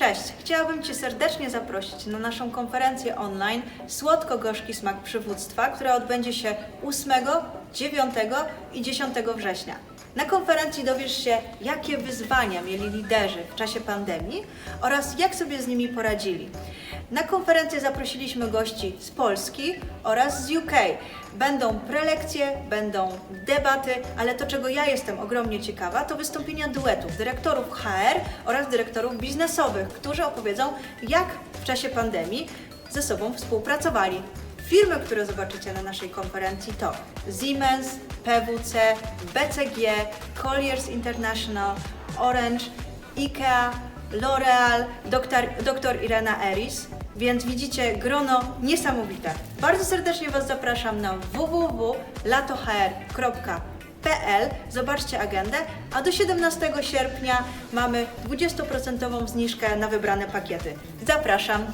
Cześć, chciałabym Cię serdecznie zaprosić na naszą konferencję online Słodko-Gorzki Smak Przywództwa, która odbędzie się 8, 9 i 10 września. Na konferencji dowiesz się, jakie wyzwania mieli liderzy w czasie pandemii oraz jak sobie z nimi poradzili. Na konferencję zaprosiliśmy gości z Polski oraz z UK. Będą prelekcje, będą debaty, ale to, czego ja jestem ogromnie ciekawa, to wystąpienia duetów dyrektorów HR oraz dyrektorów biznesowych, którzy opowiedzą, jak w czasie pandemii ze sobą współpracowali. Firmy, które zobaczycie na naszej konferencji to Siemens, PWC, BCG, Colliers International, Orange, IKEA, L'Oreal, doktor Irena Eris. Więc widzicie grono niesamowite. Bardzo serdecznie Was zapraszam na www.latohr.pl. Zobaczcie agendę, a do 17 sierpnia mamy 20% zniżkę na wybrane pakiety. Zapraszam.